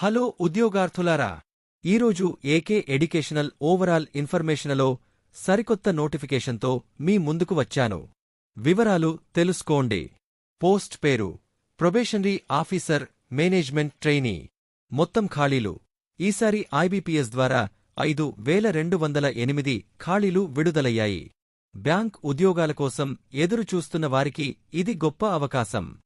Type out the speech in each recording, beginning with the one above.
Hello ఉద్యోగార్థులారా ఈరోజు AK educational overall ఇన్ఫర్మేషనలో సరికొత్త నోటిఫికేషన్తో మీ ముందుకు వచ్చాను. వివరాలు తెలుసుకోండి. పోస్ట్ పేరు ప్రొబేషనరీ ఆఫీసర్ మేనేజ్మెంట్ ట్రైనీ. మొత్తం ఖాళీలు. ఈసారి ఐబీపీఎస్ ద్వారా ఐదు వేల రెండు వందల ఎనిమిది ఖాళీలు విడుదలయ్యాయి. బ్యాంక్ ఉద్యోగాల కోసం ఎదురు చూస్తున్న వారికి ఇది గొప్ప అవకాశం.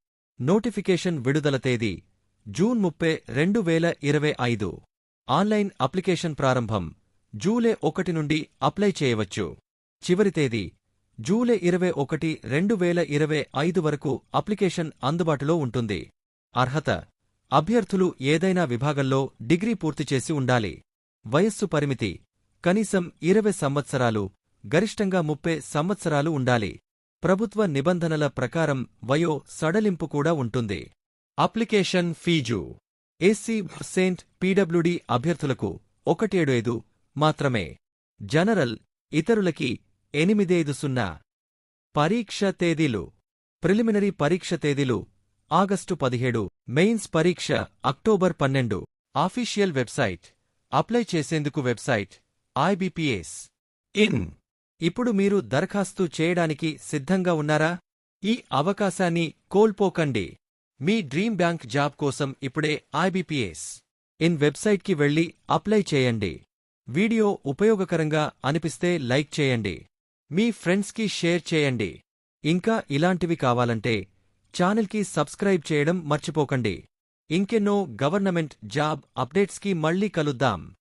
నోటిఫికేషన్ విడుదల తేదీ జూన్ ముప్పై రెండు వేల ఇరవై ఐదు. ఆన్లైన్ అప్లికేషన్ ప్రారంభం జూలై ఒకటి నుండి అప్లై చేయవచ్చు. చివరి తేదీ జూలై ఇరవై ఒకటి రెండు వేల ఇరవై ఐదు వరకు అప్లికేషన్ అందుబాటులో ఉంటుంది. అర్హత అభ్యర్థులు ఏదైనా విభాగంలో డిగ్రీ పూర్తి చేసి ఉండాలి. వయస్సు పరిమితి కనీసం ఇరవై సంవత్సరాలు గరిష్టంగా ముప్పై సంవత్సరాలు ఉండాలి. ప్రభుత్వ నిబంధనల ప్రకారం వయో సడలింపు కూడా ఉంటుంది. Application fee. ఏసీ సెయింట్ పీడబ్ల్యూడి అభ్యర్థులకు ఒకటేడు ఐదు మాత్రమే. జనరల్ ఇతరులకి ఎనిమిదేదు సున్నా. పరీక్ష తేదీలు. ప్రిలిమినరీ పరీక్ష తేదీలు. ఆగస్టు పదిహేడు. మెయిన్స్ పరీక్ష అక్టోబర్ పన్నెండు. Official website. అప్లై చేసేందుకు వెబ్సైట్. ఐబిపిఎస్. ఇన్. ఇప్పుడు మీరు దరఖాస్తు చేయడానికి సిద్ధంగా ఉన్నారా? ఈ అవకాశాన్ని కోల్పోకండి. మీ డ్రీమ్ బ్యాంక్ జాబ్ కోసం ఇప్పుడే ఐబిపిఎస్. ఇన్ వెబ్సైట్కి వెళ్ళి అప్లై చేయండి. వీడియో ఉపయోగకరంగా అనిపిస్తే లైక్ చేయండి. మీ ఫ్రెండ్స్కి షేర్ చేయండి. ఇంకా ఇలాంటివి కావాలంటే ఛానల్కి సబ్స్క్రైబ్ చేయడం మర్చిపోకండి. ఇంకెన్నో గవర్నమెంట్ జాబ్ అప్డేట్స్కి మళ్ళీ కలుద్దాం.